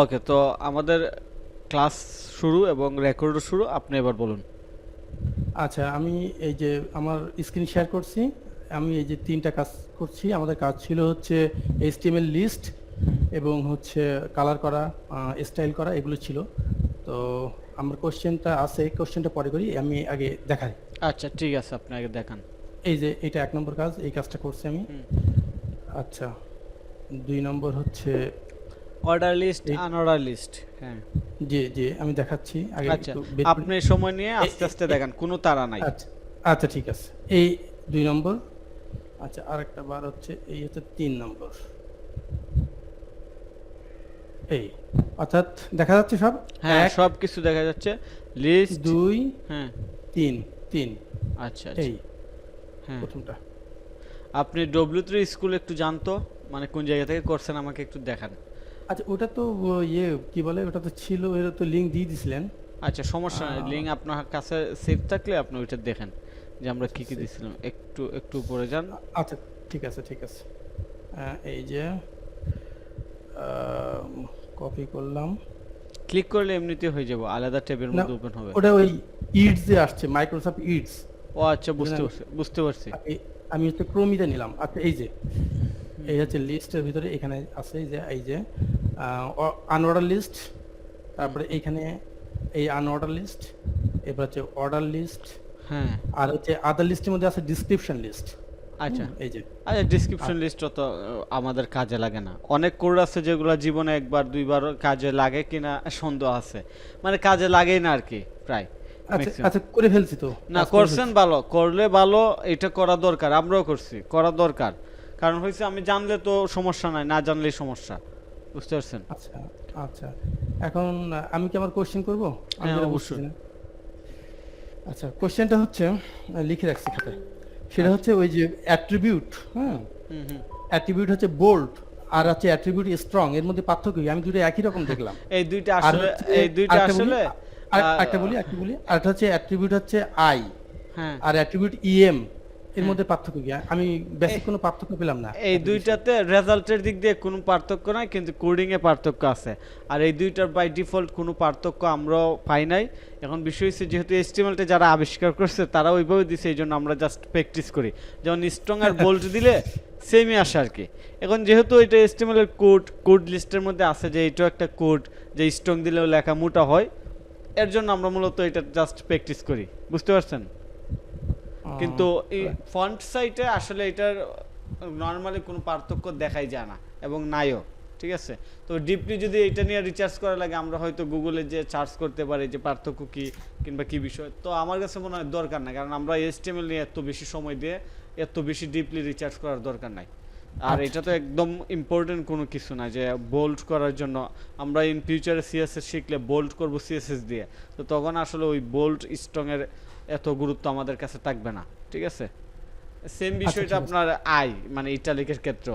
ওকে তো আমাদের ক্লাস শুরু এবং রেকর্ডও শুরু। আপনি এবার বলুন। আচ্ছা আমি এই যে আমার স্ক্রিন শেয়ার করছি আমি এই যে তিনটা কাজ করছি। আমাদের কাজ ছিল হচ্ছে এইচটিএমএল লিস্ট এবং হচ্ছে কালার করা স্টাইল করা এগুলো ছিল। তো আমার কোশ্চেনটা আছে কোশ্চেনটা পরে করি আমি আগে দেখাই। আচ্ছা ঠিক আছে আপনি আগে দেখান। এই যে এটা এক নম্বর কাজ এই কাজটা করছি আমি। আচ্ছা দুই নম্বর হচ্ছে অর্ডার লিস্ট আনঅর্ডার লিস্ট হ্যাঁ যে যে আমি দেখাচ্ছি আগে আচ্ছা। আপনি সময় নিয়ে আস্তে আস্তে দেখান কোনো তাড়া নাই। আচ্ছা আচ্ছা ঠিক আছে। এই দুই নম্বর আচ্ছা আরেকটা বার হচ্ছে এই হচ্ছে তিন নম্বর। এই অর্থাৎ দেখা যাচ্ছে সব? হ্যাঁ সব কিছু দেখা যাচ্ছে। লিস্ট দুই হ্যাঁ। তিন তিন। আচ্ছা আচ্ছা। এই হ্যাঁ। প্রথমটা। আপনি ডব্লিউ থ্রি স্কুল একটু জানতো মানে কোন জায়গা থেকে করছেন আমাকে একটু দেখান। আচ্ছা ওটা তো ইয়ে কি বলে ওটা তো ছিল এর তো লিঙ্ক দিয়ে দিছিলেন। আচ্ছা সমস্যা নাই লিঙ্ক আপনার কাছে সেভ থাকলে আপনি ওইটা দেখেন যে আমরা কি কি দিছিলাম একটু একটু উপরে যান। আচ্ছা ঠিক আছে ঠিক আছে। এই যে কপি করলাম। ক্লিক করলে এমনিতে হয়ে যাবে আলাদা ট্যাবের মধ্যে ওপেন হবে। ওটা ওই ইডস যে আসছে মাইক্রোসফট ইডস ও আচ্ছা বুঝতে পারছি বুঝতে পারছি। আমি- আমি হচ্ছে ক্রোমিতে নিলাম। আচ্ছা এই যে এই হচ্ছে লিস্টের ভিতরে এখানে আছে এই যে এই যে আনঅর্ডার লিস্ট তারপরে এইখানে এই আনঅর্ডার লিস্ট এরপর হচ্ছে অর্ডার লিস্ট হ্যাঁ। আর হচ্ছে আদার লিস্টের মধ্যে আছে ডিসক্রিপশন লিস্ট আচ্ছা। এই যে। আচ্ছা ডিসক্রিপশন লিস্ট তো আমাদের কাজে লাগে না। অনেক কোড আছে যেগুলো জীবনে একবার দুইবার কাজে লাগে কিনা সন্দেহ আছে। মানে কাজে লাগেই না আর কি প্রায়। আচ্ছা আচ্ছা করে ফেলছি তো। না করছেন ভালো। করলে ভালো এটা করা দরকার। আমরাও করছি করা দরকার। কারণ হয়েছে আমি জানলে তো সমস্যা নাই না জানলেই সমস্যা। বুঝতে পারছেন? আচ্ছা আচ্ছা। এখন আমি কি আমার কোশ্চেন করব? হ্যাঁ, অবশ্যই। আচ্ছা কোশ্চেনটা হচ্ছে লিখে রাখছি খাতায়। সেটা হচ্ছে ওই যে অ্যাট্রিবিউট হ্যাঁ? অ্যাট্রিবিউট হচ্ছে বোল্ড আর হচ্ছে অ্যাট্রিবিউট স্ট্রং এর মধ্যে পার্থক্য কি? আমি দুটো একই রকম দেখলাম। এই দুইটা আসলে এই দুইটা আসলে একটা বলি একটা বলি। আর একটা হচ্ছে অ্যাট্রিবিউট হচ্ছে আই হ্যাঁ। আর অ্যাট্রিবিউট ইএম এর মধ্যে পার্থক্য কি? আমি বেসিক কোনো পার্থক্য পেলাম না। এই দুইটাতে রেজাল্টের দিক দিয়ে কোনো পার্থক্য নাই কিন্তু কোডিং এ পার্থক্য আছে। আর এই দুইটার বাই ডিফল্ট কোনো পার্থক্য আমরাও পাই নাই। এখন বিষয় হচ্ছে যেহেতু এস্টিমেলটা যারা আবিষ্কার করছে তারা ওইভাবে দিছে এই জন্য আমরা জাস্ট প্র্যাকটিস করি। যেমন স্ট্রং আর বোল্ট দিলে সেমই আসে আর কি এখন যেহেতু এটা এস্টিমেলের কোড কোড লিস্টের মধ্যে আছে যে এটাও একটা কোড যে স্ট্রং দিলেও লেখা মোটা হয় এর জন্য আমরা মূলত এটা জাস্ট প্র্যাকটিস করি। বুঝতে পারছেন? কিন্তু এই ফন্ট সাইটে আসলে এটার নর্মালি কোনো পার্থক্য দেখাই যায় না এবং নাইও ঠিক আছে? তো ডিপলি যদি এটা নিয়ে রিচার্জ করা লাগে আমরা হয়তো গুগলে যে সার্চ করতে পারি যে পার্থক্য কি কিংবা কি বিষয় তো আমার কাছে মনে হয় দরকার নাই কারণ আমরা এসটিএমএল নিয়ে এত বেশি সময় দিয়ে এত বেশি ডিপলি রিচার্জ করার দরকার নাই। আর আচ্ছা, এটা তো একদম ইম্পর্টেন্ট কোনো কিছু না যে বোল্ড করার জন্য আমরা ইন ফিউচারে সিএসএস শিখলে বোল্ড করব সিএসএস দিয়ে তো তখন আসলে ওই বোল্ড স্ট্রং এর এত গুরুত্ব আমাদের কাছে থাকবে না ঠিক আছে? সেম বিষয়টা আপনার আই মানে ইটালিকের ক্ষেত্র।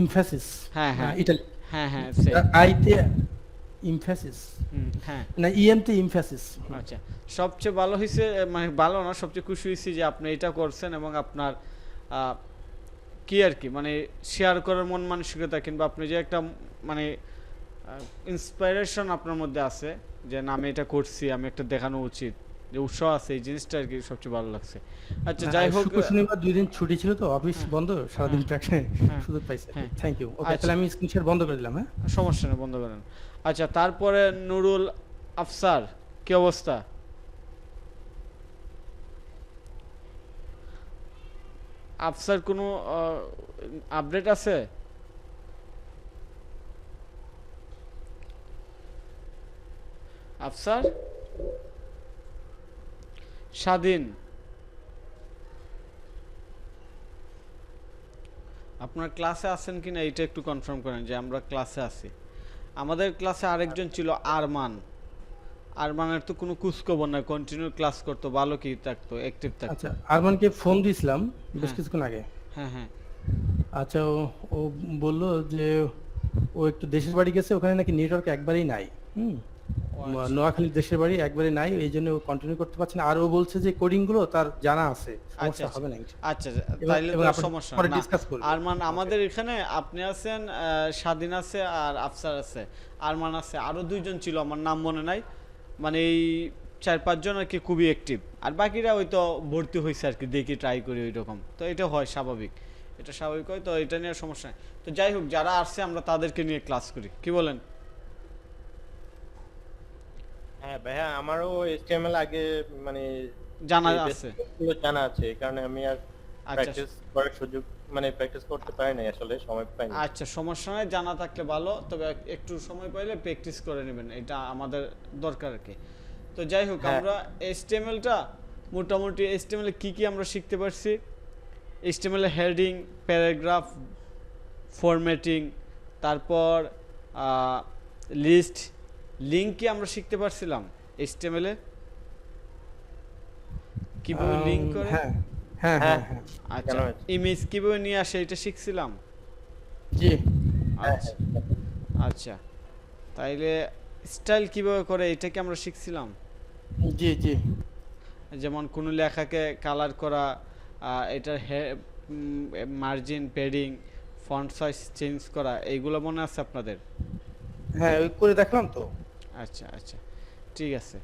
ইমফ্যাসিস হ্যাঁ, হ্যাঁ। ইটালি হ্যাঁ হ্যাঁ আইতে ইমফ্যাসিস হ্যাঁ। না ইএমতে ইমফ্যাসিস আচ্ছা। সবচেয়ে ভালো হয়েছে মানে ভালো না সবচেয়ে খুশি হয়েছি যে আপনি এটা করছেন এবং আপনার কি আর কি মানে শেয়ার করার মন মানসিকতা কিংবা আপনি যে একটা মানে ইন্সপাইরেশন আপনার মধ্যে আছে যে না আমি এটা করছি আমি একটা দেখানো উচিত। যে উৎসাহ আছে এই জিনিসটা আর কি সবচেয়ে ভালো লাগছে। আচ্ছা যাই হোক শনিবার দুই দিন ছুটি ছিল তো অফিস বন্ধ সারাদিন প্রায় হ্যাঁ, সুযোগ পাইছে। হ্যাঁ। Thank you okay. তাহলে আমি স্ক্রিন শেয়ার বন্ধ করে দিলাম হ্যাঁ? সমস্যা নেই বন্ধ করেন। আচ্ছা তারপরে নুরুল আফসার কি অবস্থা? আফসার কোনো আপডেট আছে? আফসার? স্বাধীন। আপনার ক্লাসে আছেন কিনা এটা একটু কনফার্ম করেন যে আমরা ক্লাসে আছি। আমাদের ক্লাসে আরেকজন ছিল আরমান। আরমানের তো কোনো কুচখবর না কন্টিনিউ ক্লাস করতো ভালো কি থাকতো অ্যাক্টিভ থাকতো। আচ্ছা আরমানকে ফোন দিয়েছিলাম বেশ হ্যাঁ। কিছুক্ষণ আগে। হ্যাঁ হ্যাঁ। আচ্ছা ও ও বলল যে ও একটু দেশের বাড়ি গেছে ওখানে নাকি নেটওয়ার্ক একবারেই নাই হুম? নোয়াখালীর দেশের বাড়ি একবারে নাই এই জন্য কন্টিনিউ করতে পারছে না। আর ও বলছে যে কোডিংগুলো তার জানা আছে। সমস্যা আচ্ছা, হবে না আচ্ছা সমস্যা পরে আরমান আমাদের এখানে আপনি আছেন স্বাধীন আছে আর আফসার আছে। আরমান আছে। আরও দুইজন ছিল আমার নাম মনে নাই। মানে এই চার পাঁচজন আর কি খুবই অ্যাক্টিভ আর বাকিরা ওই তো ভর্তি হয়েছে আর কি দেখি ট্রাই করি ওই রকম তো এটা হয় স্বাভাবিক। এটা স্বাভাবিক হয় তো এটা নিয়ে সমস্যা তো যাই হোক যারা আসছে আমরা তাদেরকে নিয়ে ক্লাস করি। কি বলেন? হ্যাঁ ভাইয়া আমারও এসটিএমএল আগে মানে জানা আছে। জানা আছে কারণে আমি আর আচ্ছা। প্র্যাকটিস করার সুযোগ মানে প্র্যাকটিস করতে পারি নাই আসলে সময় পাইনি। আচ্ছা সমস্যা নাই জানা থাকলে ভালো তবে একটু সময় পাইলে প্র্যাকটিস করে নেবেন এটা আমাদের দরকার আর কি। তো যাই হোক হ্যাঁ। আমরা এইচটিএমএলটা মোটামুটি এইচটিএমএল কি কি আমরা শিখতে পারছি? এইচটিএমএল হেডিং প্যারাগ্রাফ ফরম্যাটিং তারপর লিস্ট লিঙ্ক আমরা শিখতে পারছিলাম। এইচটিএমএল এ। কীভাবে লিঙ্ক করে? হ্যাঁ হ্যাঁ হ্যাঁ হ্যাঁ আচ্ছা ইমেজ কীভাবে নিয়ে আসে এটা শিখছিলাম? জি। হ্যাঁ, আচ্ছা। আচ্ছা তাইলে স্টাইল কীভাবে করে এটা কি আমরা শিখছিলাম? জি জি। যেমন কোনো লেখাকে কালার করা আহ, এটার margin padding font size change করা এইগুলো মনে আছে আপনাদের? হ্যাঁ ওই করে দেখলাম তো। আচ্ছা আচ্ছা। ঠিক আছে।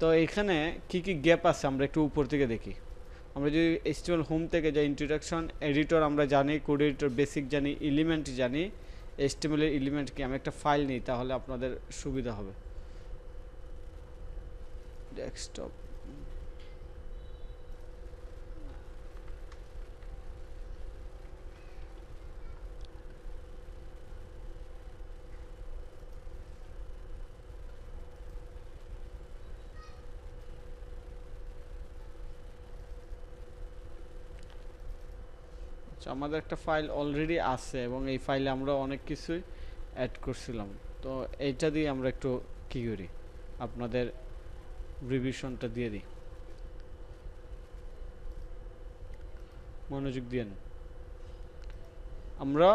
তো এখানে কি কি গ্যাপ আছে আমরা একটু উপর থেকে দেখি। আমরা যদি এসটিএল হোম থেকে যাই ইন্ট্রোডাকশন এডিটর আমরা জানি কোড এডিটর বেসিক জানি এলিমেন্ট জানি এস্টিমেলের এলিমেন্ট কি? আমি একটা ফাইল নিই, তাহলে আপনাদের সুবিধা হবে। ডেস্কটপ আচ্ছা আমাদের একটা ফাইল অলরেডি আছে এবং এই ফাইলে আমরা অনেক কিছুই অ্যাড করছিলাম। তো এইটা দিয়ে আমরা একটু কি করি? আপনাদের রিভিশনটা দিয়ে দিই। মনোযোগ দিয়েন আমরা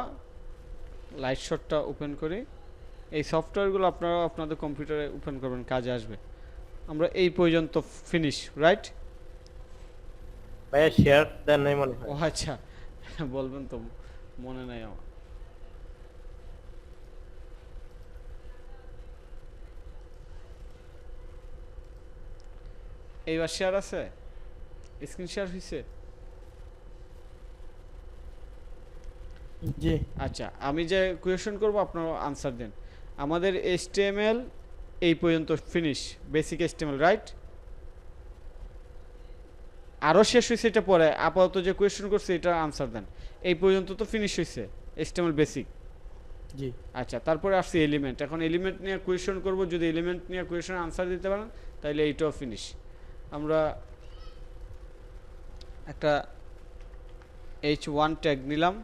লাইট শটটা ওপেন করি। এই সফটওয়্যারগুলো আপনারা আপনাদের কম্পিউটারে ওপেন করবেন কাজে আসবে। আমরা এই পর্যন্ত ফিনিশ রাইট ভাইয়া শেয়ার দেন নাই মনে হয়। ও আচ্ছা। বলবেন তো মনে নাই আমার। এইবার শেয়ার আছে? স্ক্রিন শেয়ার হয়েছে জি। আচ্ছা আমি যে কোয়েশন করব আপনারা আনসার দেন। আমাদের HTML এই পর্যন্ত ফিনিশ বেসিক HTML রাইট আরও শেষ হয়েছে এটা পরে। আপাতত যে কোয়েশন করছে এটা আনসার দেন। এই পর্যন্ত তো ফিনিশ হয়েছে HTML বেসিক জি। আচ্ছা তারপরে আসছে এলিমেন্ট এখন এলিমেন্ট নিয়ে কোয়েশন করব যদি এলিমেন্ট নিয়ে কোয়েশন আনসার দিতে পারেন তাহলে এইটাও ফিনিশ আমরা একটা এইচ ওয়ান ট্যাগ নিলাম।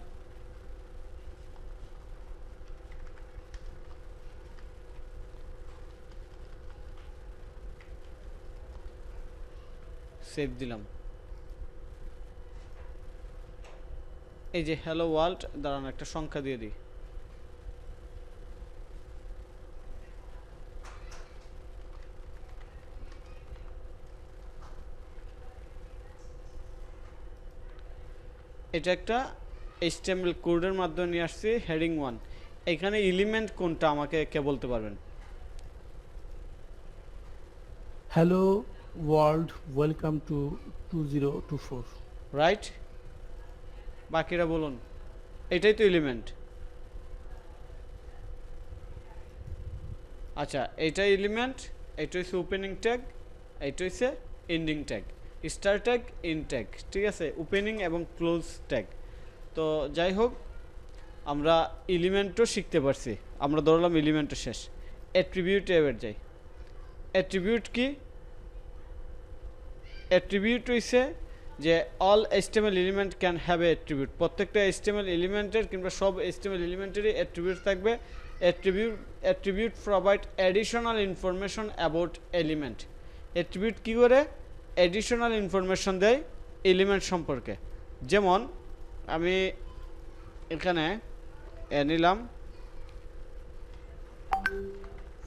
সেভ দিলাম। এই যে হ্যালো ওয়ার্ল্ড দাঁড়ান একটা সংখ্যা দিয়ে দিই। এটা একটা HTML কোডের মাধ্যমে নিয়ে আসছি হেডিং ওয়ান এখানে এলিমেন্ট কোনটা আমাকে কে বলতে পারবেন? Hello world welcome to two zero two four right বাকিরা বলুন। এটাই তো এলিমেন্ট আচ্ছা এইটা এলিমেন্ট এটা হচ্ছে ওপেনিং ট্যাগ এটা হচ্ছে ending tag start tag end tag ঠিক আছে? ওপেনিং এবং ক্লোজ ট্যাগ তো যাই হোক, আমরা এলিমেন্টও শিখতে পারছি। আমরা ধরলাম এলিমেন্টও শেষ। অ্যাট্রিবিউট এবার যাই। অ্যাট্রিবিউট কি? অ্যাট্রিবিউট হইছে যে all HTML element can have a attribute প্রত্যেকটা HTML এলিমেন্টের কিংবা সব HTML এলিমেন্টেরই অ্যাট্রিবিউট থাকবে। Attribute attribute provide additional information about element attribute কী করে? অ্যাডিশনাল ইনফরমেশন দেয় এলিমেন্ট সম্পর্কে। যেমন, আমি এখানে নিলাম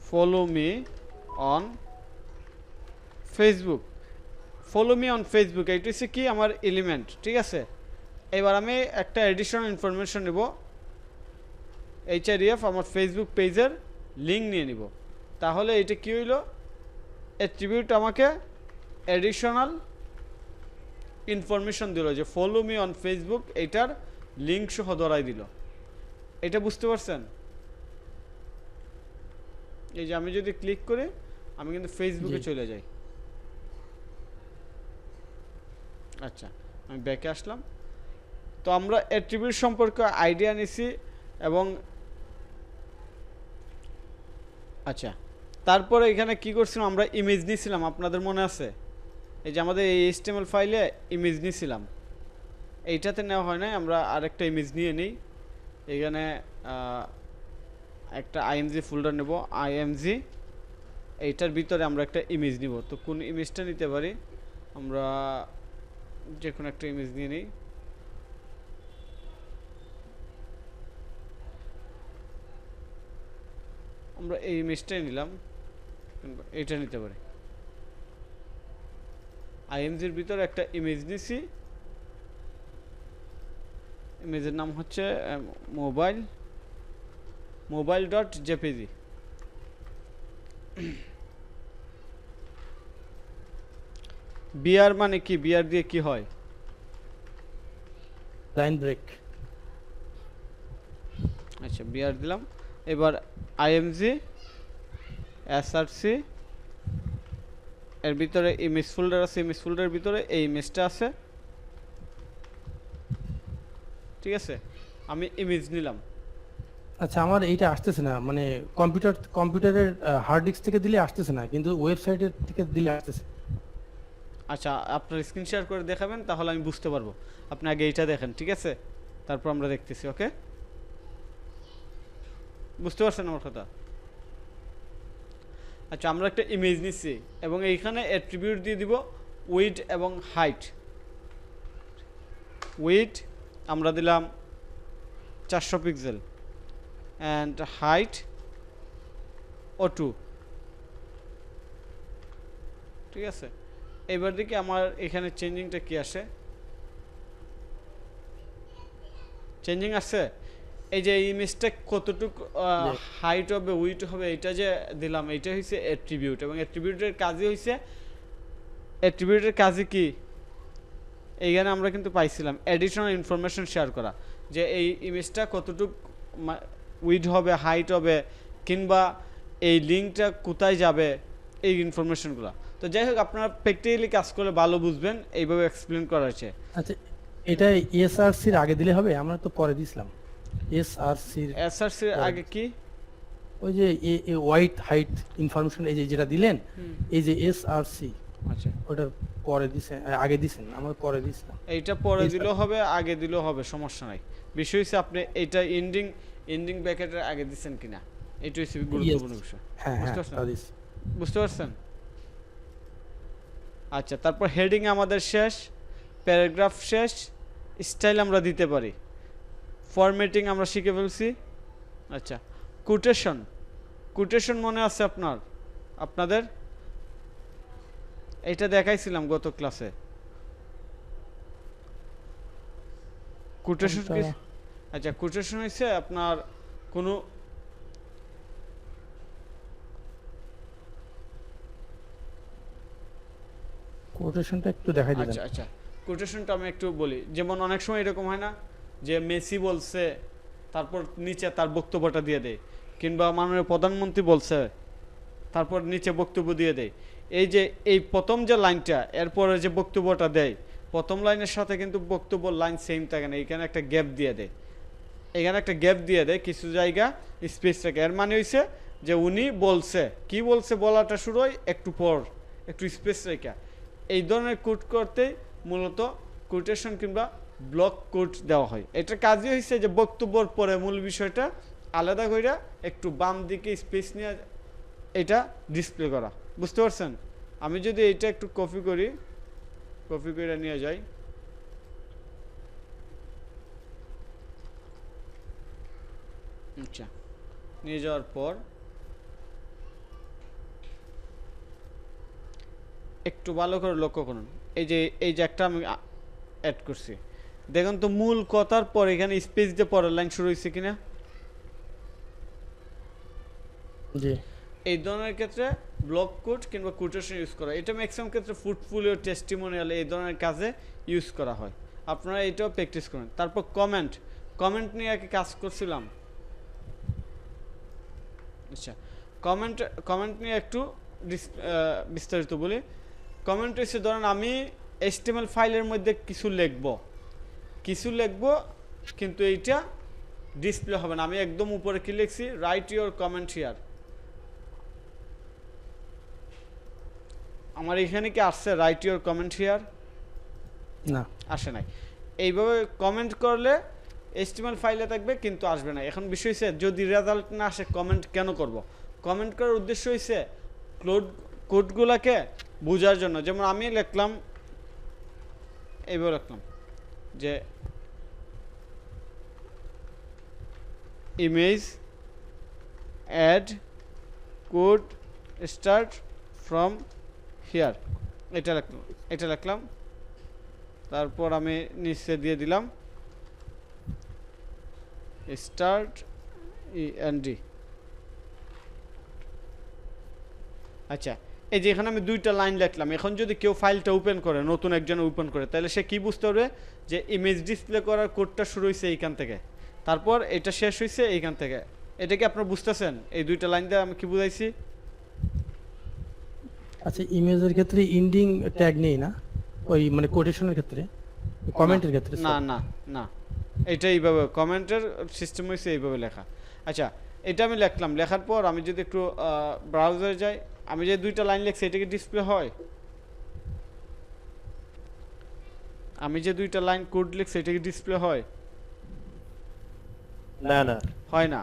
follow me on Facebook follow me on Facebook এইটা হচ্ছে কি আমার এলিমেন্ট ঠিক আছে? এবার আমি একটা এডিশনাল ইনফরমেশন নেব। এইচআরইএফ আমার ফেসবুক পেজের লিঙ্ক নিয়ে নিব। তাহলে এটা কি হইল? অ্যাট্রিবিউট আমাকে অ্যাডিশনাল ইনফরমেশন দিল যে ফলো মি অন ফেসবুক এটার লিঙ্ক সহ ধরাই দিল। এটা বুঝতে পারছেন? এই যে আমি যদি ক্লিক করি আমি কিন্তু ফেসবুকে চলে যাই। আচ্ছা আমি ব্যাকে আসলাম। তো আমরা অ্যাট্রিবিউট সম্পর্কে আইডিয়া নিছি এবং আচ্ছা তারপরে এখানে কি করছিলাম? আমরা ইমেজ নিয়েছিলাম আপনাদের মনে আছে? এই যে আমাদের এই এইচটিএমএল ফাইলে ইমেজ নিয়েছিলাম এইটাতে নেওয়া হয় নাই, আমরা আরেকটা ইমেজ নিয়ে নিই। এখানে একটা আইএমজি ফোল্ডার নেব আইএমজি এইটার ভিতরে আমরা একটা ইমেজ নিব। তো কোন ইমেজটা নিতে পারি? আমরা যে কোনো একটা ইমেজ নিয়ে নিই। আমরা এই ইমেজটাই নিলাম। এইটা নিতে পারি। আইএমজির ভিতরে একটা ইমেজ নিছি। ইমেজের নাম হচ্ছে mobile mobile dot JPG BR মানে কি? বিআর দিয়ে কি হয়? লাইন ব্রেক আচ্ছা বিআর দিলাম। এবার আইএমজি এসআরসি এর ভিতরে ইমেজ ফোল্ডার আছে ইমেজ ফোল্ডারের ভিতরে এই ইমেজটা আছে। ঠিক আছে? আমি ইমেজ নিলাম। আচ্ছা আমার এইটা আসতেছে না। মানে কম্পিউটার কম্পিউটারের হার্ড ডিস্ক থেকে দিলে আসতেছে না কিন্তু ওয়েবসাইটের থেকে দিলে আসতেছে। আচ্ছা আপনার স্ক্রিন শেয়ার করে দেখাবেন, তাহলে আমি বুঝতে পারব। আপনি আগে এইটা দেখেন, ঠিক আছে? তারপর আমরা দেখতেছি, ওকে? বুঝতে পারছেন আমার কথা? আচ্ছা আমরা একটা ইমেজ নিচ্ছি, এবং এইখানে অ্যাট্রিবিউট দিয়ে দিব উইড এবং হাইট উইড আমরা দিলাম চারশো পিক্সেল অ্যান্ড হাইট ও টু ঠিক আছে? এবার দেখি আমার এখানে চেঞ্জিংটা কি আসে। চেঞ্জিং আসছে? এই যে ইমেজটা কতটুক. হাইট হবে উইট হবে এটা যে দিলাম এটা হচ্ছে অ্যাট্রিবিউট এবং অ্যাট্রিবিউটের কাজই হচ্ছে অ্যাট্রিবিউটের কাজই কি? এইখানে আমরা কিন্তু পাইছিলাম অ্যাডিশনাল ইনফরমেশন শেয়ার করা যে এই ইমেজটা কতটুক উইড হবে হাইট হবে কিংবা এই লিঙ্কটা কোথায় যাবে এই ইনফরমেশনগুলো তো যাই হোক আপনারা প্র্যাকটিক্যালি কাজ করলে ভালো বুঝবেন এইভাবে এক্সপ্লেন করা হয়েছে। আচ্ছা এটা এসআরসির আগে দিলে হবে? আমরা তো পরে দিছিলাম। এসআরসির এসআরসির পরে। আগে কি? ওই যে এ হোয়াইট হাইট ইনফরমেশন এই যে যেটা দিলেন এই যে এসআরসি আচ্ছা। ওটার পরে দিছেন আগে দিছেন আমার পরে দিছিলাম। এইটা পরে দিলেও হবে আগে দিলেও হবে সমস্যা নাই। বিষয় হচ্ছে আপনি এটা এন্ডিং এন্ডিং ব্র্যাকেটের আগে দিচ্ছেন কিনা? এটা হচ্ছে গুরুত্বপূর্ণ বিষয়। হ্যাঁ হ্যাঁ বুঝতে পারছেন? বুঝতে পারছেন? আচ্ছা তারপর হেডিং আমাদের শেষ প্যারাগ্রাফ শেষ স্টাইল আমরা দিতে পারি। ফরম্যাটিং আমরা শিখে ফেলছি। আচ্ছা কোটেশন কোটেশন মনে আছে আপনার? আপনাদের? এটা দেখাইছিলাম গত ক্লাসে কোটেশন আচ্ছা কোটেশন হয়েছে আপনার কোনো কোটেশনটা একটু দেখাই দিলেন আচ্ছা আচ্ছা। কোটেশনটা আমি একটু বলি। যেমন অনেক সময় এরকম হয় না যে মেসি বলছে, তারপর নিচে তার বক্তব্যটা দিয়ে দেয়। কিংবা মাননীয় প্রধানমন্ত্রী বলছে, তারপর নিচে বক্তব্য দিয়ে দেয়। এই যে, এই প্রথম যে লাইনটা, এরপরে যে বক্তব্যটা দেয়, প্রথম লাইনের সাথে কিন্তু বক্তব্য লাইন সেম থাকে না। এখানে একটা গ্যাপ দিয়ে দেয়। এখানে একটা গ্যাপ দিয়ে দেয়, কিছু জায়গা স্পেস থাকে। এর মানে হইছে যে উনি বলছে, কি বলছে বলাটা শুরু হয় একটু পর, একটু স্পেস রেখা। এই ধরনের কোট করতে মূলত কোটেশন কিংবা ব্লক কোট দেওয়া হয়। এটা কাজই হয়েছে যে বক্তব্যর পরে মূল বিষয়টা আলাদা কইরা একটু বাম দিকে স্পেস নিয়ে এটা ডিসপ্লে করা। বুঝতে পারছেন? আমি যদি এটা একটু কপি করি কপি করে নিয়ে যাই। আচ্ছা নিয়ে যাওয়ার পর একটু ভালো করে লক্ষ্য করুন। এই যে এই যে একটা আমি অ্যাড করছি। দেখুন তো মূল কথার পর এখানে স্পেস দিয়ে পরের লাইন শুরু হয়েছে কিনা? জি। এই ধরনের ক্ষেত্রে ব্লক কোড কিংবা কোটেশন ইউজ করা। এটা ম্যাক্সিমাম ক্ষেত্রে ফুটফুলিও টেস্টিমোনিয়াল এই ধরনের কাজে ইউজ করা হয়। আপনারা এটাও প্র্যাকটিস করুন। তারপর কমেন্ট কমেন্ট নিয়ে আর কাজ করছিলাম। আচ্ছা। কমেন্ট কমেন্ট নিয়ে একটু বিস্তারিত বলি। কমেন্ট হচ্ছে ধরেন আমি এস্টিমেল ফাইলের মধ্যে কিছু লিখব। কিছু লিখব কিন্তু এইটা ডিসপ্লে হবে না। আমি একদম উপরে কি লিখছি? রাইট ইউর কমেন্ট হিয়ার আমার এখানে কি আসছে? রাইট ইউর কমেন্ট হিয়ার না। আসে নাই। এইভাবে কমেন্ট করলে এস্টিমেল ফাইলে থাকবে কিন্তু আসবে না। এখন বিষয় হচ্ছে যদি রেজাল্ট না আসে কমেন্ট কেন করব? কমেন্ট করার উদ্দেশ্য হয়েছে ক্লোড কোডগুলোকে বোঝার জন্য। যেমন আমি লিখলাম, এইভাবে লিখলাম যে image add code start from here এটা লিখলাম এটা লিখলাম, তারপর আমি নিচে দিয়ে দিলাম স্টার্ট ই ডি আচ্ছা এই যে এখানে আমি দুইটা লাইন লিখলাম। এখন যদি কেউ ফাইলটা ওপেন করে নতুন একজন ওপেন করে তাহলে সে কি বুঝতে পারবে? যে ইমেজ ডিসপ্লে করার কোডটা শুরু হয়েছে এইখান থেকে। তারপর এটা শেষ হয়েছে এইখান থেকে। এটা কি আপনারা বুঝতেছেন? এই দুইটা লাইন দিয়ে আমি কি বুঝাইছি? আচ্ছা ইমেজের ক্ষেত্রে ইন্ডিং ট্যাগ নেই না? ওই মানে কোটেশনের ক্ষেত্রে? কমেন্টের ক্ষেত্রে না না না। এটা এইভাবে কমেন্টের সিস্টেম হয়েছে এইভাবে লেখা। আচ্ছা এটা আমি লিখলাম। লেখার পর আমি যদি একটু ব্রাউজারে যাই আমি যে দুইটা লাইন লিখছি এটা কি ডিসপ্লে হয়? আমি যে দুইটা লাইন কোড লিখছি এটা কি ডিসপ্লে হয়? না না। হয় না।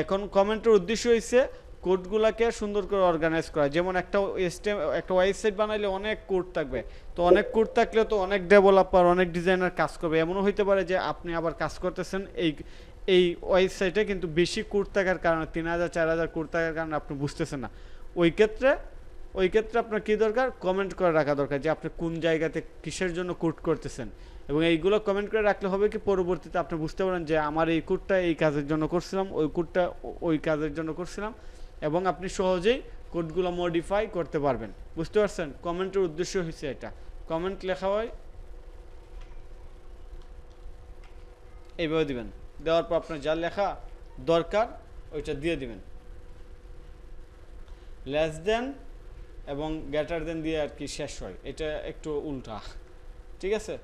এখন কমেন্টের উদ্দেশ্য হয়েছে কোডগুলোকে সুন্দর করে অর্গানাইজ করা। যেমন একটা স্টেম একটা ওয়েবসাইট বানাইলে অনেক কোড থাকবে। তো অনেক কোড থাকলে তো অনেক ডেভেলপার অনেক ডিজাইনার কাজ করবে। এমনও হইতে পারে যে আপনি আবার কাজ করতেছেন এই এই ওয়েবসাইটে কিন্তু বেশি কোড থাকার কারণে তিন হাজার চার হাজার কোড থাকার কারণে আপনি বুঝতেছেন না। ওই ক্ষেত্রে ওই ক্ষেত্রে আপনার কী দরকার? কমেন্ট করে রাখা দরকার যে আপনি কোন জায়গাতে কিসের জন্য কোড করতেছেন। এবং এইগুলো কমেন্ট করে রাখলে হবে কি? পরবর্তীতে আপনি বুঝতে পারেন যে আমার এই কোডটা এই কাজের জন্য করছিলাম, ওই কোডটা ওই কাজের জন্য করছিলাম এবং আপনি সহজেই কোডগুলো মডিফাই করতে পারবেন। বুঝতে পারছেন? কমেন্টের উদ্দেশ্য হয়েছে এটা। কমেন্ট লেখা হয়, এইভাবে দিবেন। দেওয়ার পর আপনার যা লেখা দরকার, ওইটা দিয়ে দিবেন। লেস দেন এবং গ্রেটার দেন দিয়ে আর কি শেষ হয়। এটা একটু উল্টা। ঠিক আছে?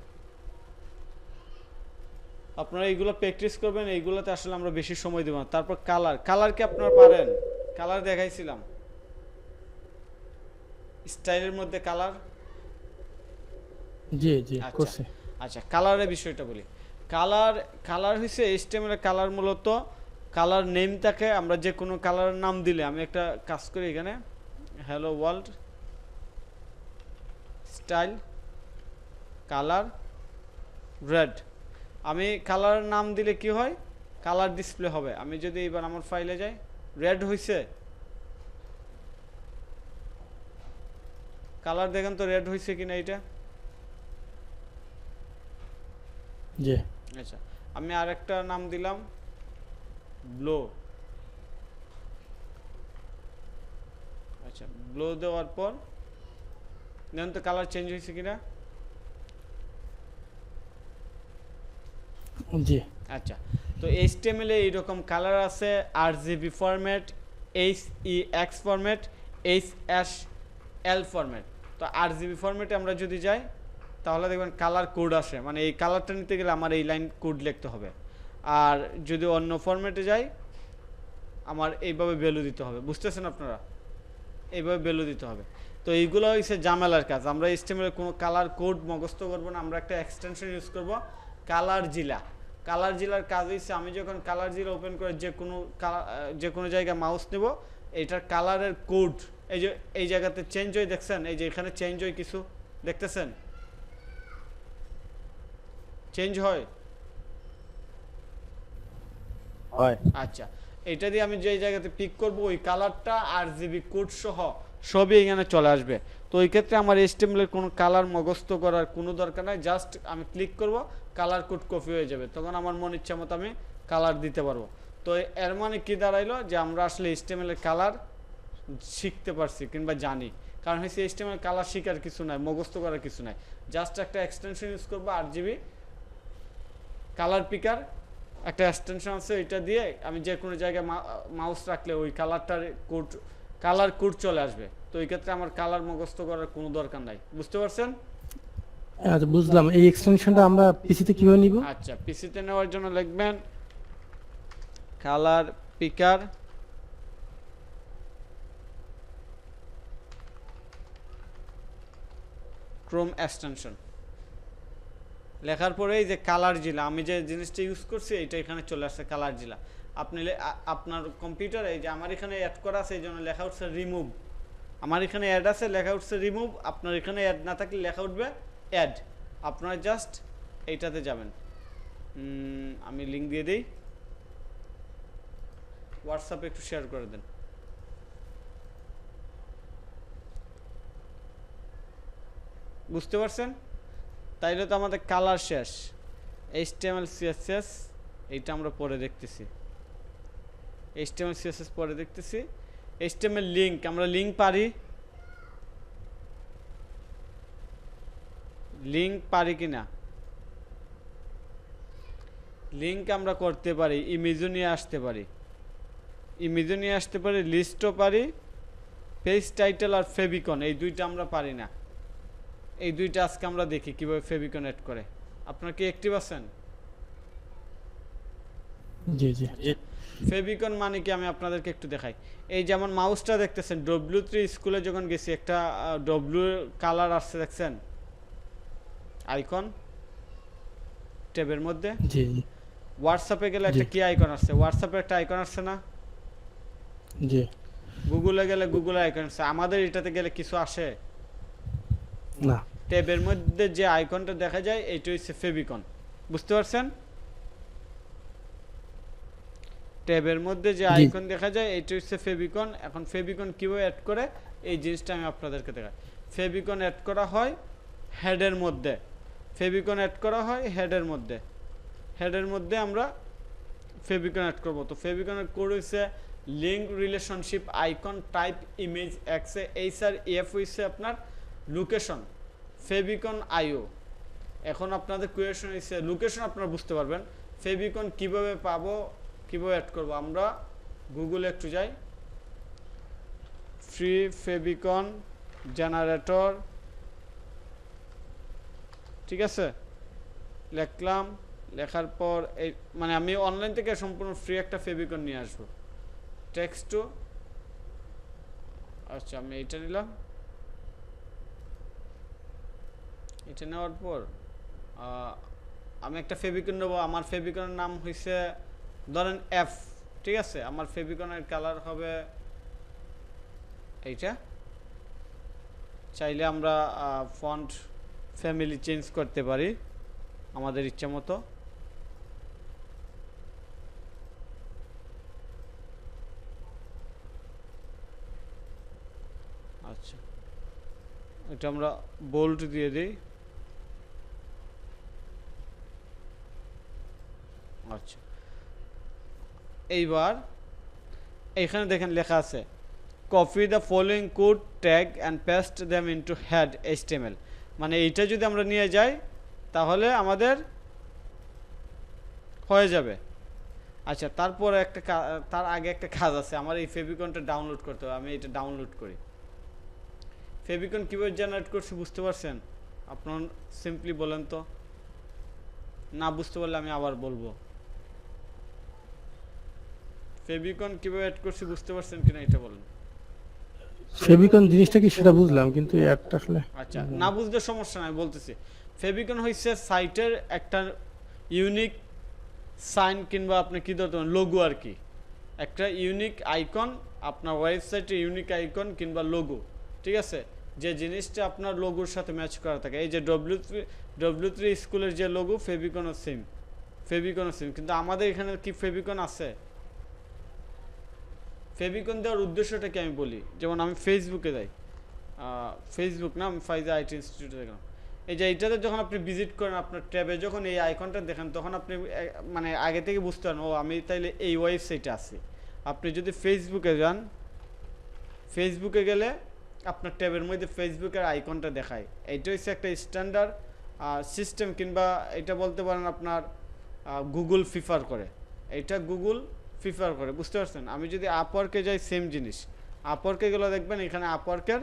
আপনারা এইগুলো প্র্যাকটিস করবেন এইগুলোতে আসলে আমরা বেশি সময় দেবো না। তারপর কালার কালার কি আপনারা পারেন? কালার দেখাইছিলাম। স্টাইলের মধ্যে কালার জি জি আচ্ছা। আচ্ছা কালারের বিষয়টা বলি। কালার কালার হচ্ছে এইচটিএমএল কালার মূলত কালার নেমটাকে আমরা যে কোনো কালারের নাম দিলে আমি একটা কাজ করি এখানে। Hello world style colour red আমি কালারের নাম দিলে কি হয়? কালার ডিসপ্লে হবে। আমি যদি এবার আমার ফাইলে যাই রেড হয়েছে কালার দেখেন তো রেড হয়েছে কিনা এটা জি। আচ্ছা আমি আরেকটা নাম দিলাম। ব্লো আচ্ছা ব্লো দেওয়ার পর দেখুন তো কালার চেঞ্জ হয়েছে কিনা? জি। আচ্ছা তো এইচটিএমএল এ এইরকম কালার আছে RGB format H E X format H S L format তো আর জিবি ফরম্যাটে আমরা যদি যাই তাহলে দেখবেন কালার কোড আসে। মানে এই কালারটা নিতে গেলে আমার এই লাইন কোড লিখতে হবে। আর যদি অন্য ফরম্যাটে যাই, আমার এইভাবে ভ্যালু দিতে হবে। বুঝতেছেন আপনারা? এইভাবে ভ্যালু দিতে হবে। তো এইগুলো হচ্ছে জামেলার কাজ। আমরা এস্টিমেলের কোনো কালার কোড মুখস্থ করব না, আমরা একটা এক্সটেনশন ইউজ করব। কালার জিলা কালার জিলার কাজ হচ্ছে আমি যখন কালার জিলা ওপেন করে যে কোনো কালার যে কোনো জায়গায় মাউস নেব এইটার কালারের কোড এই যে, এই জায়গাতে চেঞ্জ হয়ে, দেখছেন? এই যে এখানে চেঞ্জ হয় কিছু, দেখতেছেন? চেঞ্জ হয়। আচ্ছা এটা দিয়ে আমি যে জায়গাতে পিক করব, ওই কালারটা আর জিবি কোড সহ সবই এখানে চলে আসবে। তো ওই ক্ষেত্রে আমার এস্টেমলের কোনো কালার মগস্ত করার কোনো দরকার নাই জাস্ট আমি ক্লিক করব কালার কোড কপি হয়ে যাবে। তখন আমার মন ইচ্ছা মতো আমি কালার দিতে পারব। তো এর মানে কি দাঁড়াইলো যে আমরা আসলে এস্টেমেলের কালার শিখতে পারছি কিংবা জানি। কারণ হচ্ছে এস্টেমেল কালার শেখার কিছু নাই মগস্ত করার কিছু নাই। জাস্ট একটা এক্সটেনশন ইউজ করব, আট জিবি কালার পিকার একটা এক্সটেনশন আছে এটা দিয়ে আমি যে কোনো জায়গায় মাউস রাখলে ওই কালারটার কোড কালার কোড চলে আসবে। তো এই ক্ষেত্রে আমার কালার মুখস্থ করার কোনো দরকার নাই। বুঝতে পারছেন? আচ্ছা বুঝলাম। এই এক্সটেনশনটা আমরা পিসিতে কীভাবে নিব? আচ্ছা পিসিতে নেওয়ার জন্য লিখবেন কালার পিকার ক্রোম এক্সটেনশন লেখার পরে এই যে কালার জিলা, আমি যে জিনিসটা ইউজ করছি এটা এখানে চলে আসছে কালার জিলা। আপনি আপনার কম্পিউটারে এই যে আমার এখানে অ্যাড করা আছে এই জন্য লেখা উঠছে রিমুভ আমার এখানে অ্যাড আছে, লেখা উঠছে রিমুভ আপনার এখানে অ্যাড না থাকলে লেখা উঠবে অ্যাড আপনারা জাস্ট এইটাতে যাবেন। আমি লিঙ্ক দিয়ে দিই। হোয়াটসঅ্যাপে একটু শেয়ার করে দেন। বুঝতে পারছেন? তাইলে তো আমাদের কালার শেষ। এইচটিএমএল সিএসএস এইটা আমরা পরে দেখতেছি। এইচটিএমএল সিএসএস পরে দেখতেছি। এইচটিএমএল লিঙ্ক আমরা লিঙ্ক পারি? লিঙ্ক পারি কিনা? লিঙ্ক আমরা করতে পারি ইমেজও নিয়ে আসতে পারি। ইমেজও নিয়ে আসতে পারি লিস্টও পারি। পেজ টাইটেল আর ফেবিকন এই দুইটা আমরা পারি না। এই দুইটা আজকে আমরা দেখি কীভাবে ফেবিকন অ্যাড করে। আপনার কি অ্যাক্টিভ আছেন? জি জি। ফেবিকন মানে কি আমি আপনাদেরকে একটু দেখাই। এই যেমন মাউসটা দেখতেছেন ডব্লিউ থ্রি স্কুলে যখন গেছি একটা ডব্লিউ কালার আসছে দেখছেন? আইকন ট্যাবের মধ্যে। জি জি। হোয়াটসঅ্যাপে গেলে একটা কি আইকন আসছে? হোয়াটসঅ্যাপে একটা আইকন আসছে না? জি। গুগলে গেলে গুগলে আইকন আসছে। আমাদের এটাতে গেলে কিছু আসে? না। ট্যাবের মধ্যে যে আইকনটা দেখা যায় এইটা হচ্ছে ফেবিকন বুঝতে পারছেন? ট্যাবের মধ্যে যে আইকন দেখা যায় এইটা হচ্ছে ফেবিকন এখন ফেবিকন কীভাবে অ্যাড করে? এই জিনিসটা আমি আপনাদেরকে দেখাই। ফেবিকন অ্যাড করা হয় হেডের মধ্যে। ফেবিকন অ্যাড করা হয় হেডের মধ্যে। হেডের মধ্যে আমরা ফেবিকন অ্যাড করব। তো ফেবিকনের কোড হচ্ছে link relationship icon type image এক্সে এইচ আর এফ হইছে আপনার লোকেশন ফেবিকন আইও। এখন আপনাদের কোয়েশন হচ্ছে লোকেশন আপনারা বুঝতে পারবেন। ফেবিকন কীভাবে পাবো, কীভাবে অ্যাড করব, আমরা গুগলে একটু যাই। ফ্রি ফেবিকন জেনারেটর ঠিক আছে? লিখলাম, লেখার পর এই মানে আমি অনলাইন থেকে সম্পূর্ণ ফ্রি একটা ফেবিকন নিয়ে আসব। টেক্সট টু আচ্ছা আমি এইটা নিলাম। এটা নেওয়ার পর আমি একটা ফেবিকন নেব। আমার ফেবিকনের নাম হয়েছে ধরেন এফ ঠিক আছে? আমার ফেবিকনের কালার হবে এইটা। চাইলে আমরা ফন্ট ফ্যামিলি চেঞ্জ করতে পারি, আমাদের ইচ্ছা মতো। আচ্ছা। এটা আমরা বোল্ট দিয়ে দিই। আচ্ছা এইবার এইখানে দেখেন লেখা আছে copy the following code tag and paste them into head HTML মানে এইটা যদি আমরা নিয়ে যাই, তাহলে আমাদের হয়ে যাবে। আচ্ছা তারপর একটা তার আগে একটা কাজ আছে, আমার এই ফেবিকনটা ডাউনলোড করতে হবে, আমি এটা ডাউনলোড করি। ফেবিকন কীভাবে জেনারেট করছি, বুঝতে পারছেন? আপনার সিম্পলি বলেন তো। না বুঝতে পারলে আমি আবার বলব। ফেবিকন কীভাবে অ্যাড করছি বুঝতে পারছেন কিনা এটা বলেন। ফেবিকন জিনিসটা কি সেটা বুঝলাম কিন্তু অ্যাডটা আসলে আচ্ছা না বুঝতে সমস্যা নাই বলতেছি। ফেবিকন হচ্ছে সাইটের একটা ইউনিক সাইন কিংবা আপনি কি ধরতে লোগো আর কি। একটা ইউনিক আইকন আপনার ওয়েবসাইটে ইউনিক আইকন কিংবা লোগো ঠিক আছে? যে জিনিসটা আপনার লোগোর সাথে ম্যাচ করা থাকে। এই যে ডব্লিউ থ্রি ডব্লিউ থ্রি স্কুলের যে লোগো ফেবিকনও সেম ফেবিকনও সিম কিন্তু আমাদের এখানে কি ফেবিকন আছে? ফেভিকন দেওয়ার উদ্দেশ্যটা কি আমি বলি। যেমন আমি ফেসবুকে যাই ফেসবুক না আমি ফাইজা আইটি ইনস্টিটিউটে দেখলাম। এই যে এইটাতে যখন আপনি ভিজিট করেন আপনার ট্যাবে, যখন এই আইকনটা দেখেন, তখন আপনি মানে আগে থেকে বুঝতে পারেন, ও আমি তাইলে এই ওয়েবসাইটে আছি। আপনি যদি ফেসবুকে যান ফেসবুকে গেলে আপনার ট্যাবের মধ্যে ফেসবুকের আইকনটা দেখায়। এইটা হচ্ছে একটা স্ট্যান্ডার্ড সিস্টেম কিংবা এটা বলতে পারেন আপনার গুগল ফিফার করে। এটা গুগল ফিফার করে, বুঝতে পারছেন? আমি যদি আপওয়ার্কে যাই সেম জিনিস। আপওয়ার্কে গেলে দেখবেন এখানে আপওয়ার্কের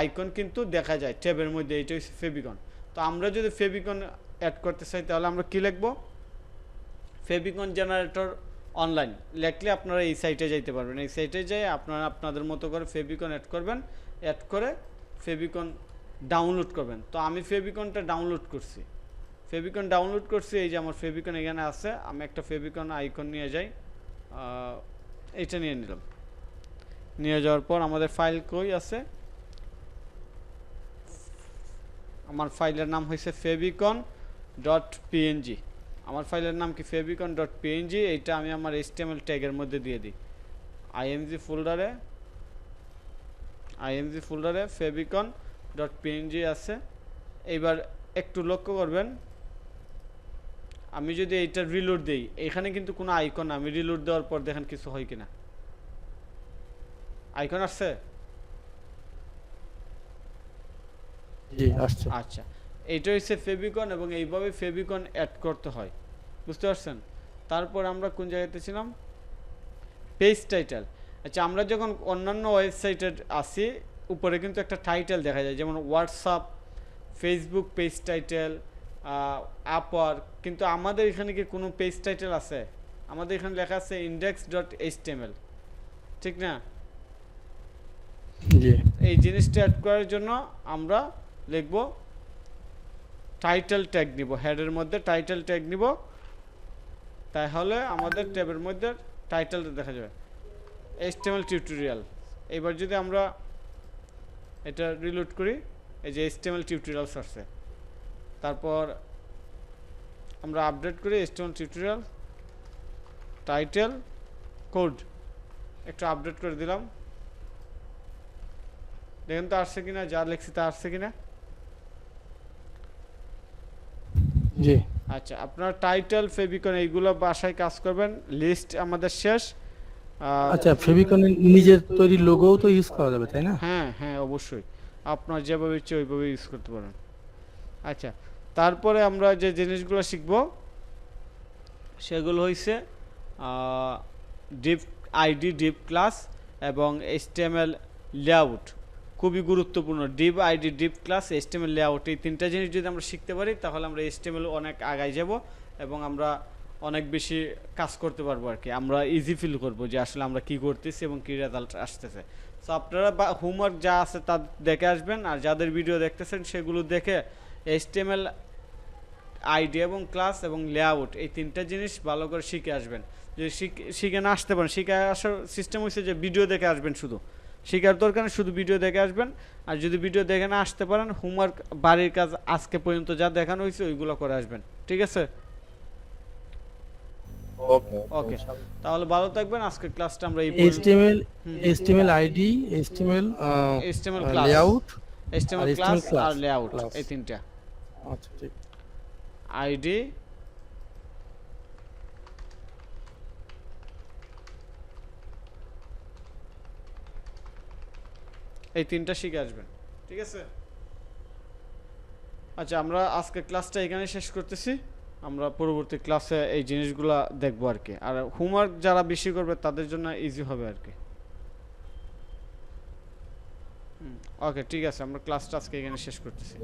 আইকন কিন্তু দেখা যায়, ট্যাবের মধ্যে, এইটা হচ্ছে ফেবিকন তো আমরা যদি ফেবিকন অ্যাড করতে চাই, তাহলে আমরা কি লিখব? ফেবিকন জেনারেটর অনলাইন লেখলে আপনারা এই সাইটে যাইতে পারবেন। এই সাইটে যাই আপনারা আপনাদের মতো করে ফেবিকন অ্যাড করবেন। অ্যাড করে ফেবিকন ডাউনলোড করবেন। তো আমি ফেবিকনটা ডাউনলোড করছি। ফেবিকন ডাউনলোড করছি, এই যে আমার ফেবিকন এখানে আছে, আমি একটা ফেবিকন আইকন নিয়ে যাই। এইটা নিয়ে নিলাম। নিয়ে যাওয়ার পর আমাদের ফাইল কই আছে? আমার ফাইলের নাম হয়েছে ফেবিকন ডট পিএনজি আমার ফাইলের নাম কি ফেবিকন ডট পিএনজি এইটা আমি আমার এইচটিএমএল ট্যাগের মধ্যে দিয়ে দিই। আইএমজি ফোল্ডারে আইএমজি ফোল্ডারে ফেবিকন ডট পিএনজি আছে। এইবার একটু লক্ষ্য করবেন আমি যদি এইটা রিলোড দেই এখানে কিন্তু কোনো আইকন আমি রিলোড দেওয়ার পর দেখেন কিছু হয় কিনা। আইকন আসছে? জি আসছে। আচ্ছা। এইটা হচ্ছে ফেবিকন এবং এইভাবে ফেবিকন অ্যাড করতে হয়। বুঝতে পারছেন? তারপর আমরা কোন জায়গাতে ছিলাম পেজ টাইটেল আচ্ছা আমরা যখন অন্যান্য ওয়েবসাইটে আসি উপরে কিন্তু একটা টাইটেল দেখা যায় যেমন WhatsApp Facebook page title appear কিন্তু আমাদের এখানে কি কোনো পেজ টাইটেল আছে? আমাদের এখানে লেখা আছে ইন্ডেক্স ডট এইচটিএমএল ঠিক না? এই জিনিসটা অ্যাড করার জন্য আমরা লিখব টাইটেল ট্যাগ নিব হেডের মধ্যে টাইটেল ট্যাগ নিব তাহলে আমাদের ট্যাবের মধ্যে টাইটেলটা দেখা যাবে। এইচটিএমএল টিউটোরিয়াল এবার যদি আমরা এটা রিলোড করি এই যে এইচটিএমএল টিউটোরিয়ালস আসছে তারপর আমরা আপডেট করি এইচটিএমএল টিউটোরিয়াল টাইটেল কোড একটু আপডেট করে দিলাম। দেখেন তো আসছে কিনা যা লিখছি তা আসছে কিনা? জি। আচ্ছা আপনার টাইটেল ফেবিকন এইগুলো বাসায় কাজ করবেন লিস্ট আমাদের শেষ। আচ্ছা ফেভিকনের নিজের তৈরি লোগোও তো ইউজ করা যাবে তাই না? হ্যাঁ হ্যাঁ অবশ্যই। আপনার যেভাবে ইচ্ছে ওইভাবে ইউজ করতে পারেন। আচ্ছা তারপরে আমরা যে জিনিসগুলো শিখব, সেগুলো হইছে ডিপ আইডি, ডিপ ক্লাস এবং এইচটিএমএল লেআউট। খুবই গুরুত্বপূর্ণ। Div ID, div class, HTML layout, এই তিনটা জিনিস যদি আমরা শিখতে পারি, তাহলে আমরা এইচটিএমএল অনেক আগায় যাব এবং আমরা অনেক বেশি কাজ করতে পারব আর কি। আমরা ইজি ফিল করব যে আসলে আমরা কি করতেছি এবং কি রেজাল্ট আসতেছে। সো আপনারা বা হোমওয়ার্ক যা আছে তা দেখে আসবেন আর যাদের ভিডিও দেখতেছেন, সেগুলো দেখে এইচটিএমএল আইডি এবং ক্লাস এবং লেআউট এই তিনটা জিনিস ভালো করে শিখে আসবেন। যদি শিখ- শিখে না আসতে পারেন শিখে আসার সিস্টেম হচ্ছে যে ভিডিও দেখে আসবেন শুধু। শেখার দরকার শুধু ভিডিও দেখে আসবেন। আর যদি ভিডিও দেখে না আসতে পারেন হোমওয়ার্ক বাড়ির কাজ আজকে পর্যন্ত যা দেখানো হয়েছে ওইগুলো করে আসবেন। ঠিক আছে? ওকে ওকে তাহলে ভালো থাকবেন। আজকের ক্লাসটা আমরা এই HTML HTML ID HTML HTML class, layout HTML আর ক্লাস আর লেআউট এই তিনটা। আচ্ছা ঠিক। আইডি এই তিনটা শিখে আসবেন, ঠিক আছে? আচ্ছা আমরা আজকে ক্লাসটা এখানে শেষ করতেছি। আমরা পরবর্তী ক্লাসে এই জিনিসগুলা দেখব আর কি। আর হোমওয়ার্ক যারা বেশি করবে, তাদের জন্য ইজি হবে আর কি। ওকে ঠিক আছে, আমরা ক্লাসটা আজকে এখানে শেষ করতেছি।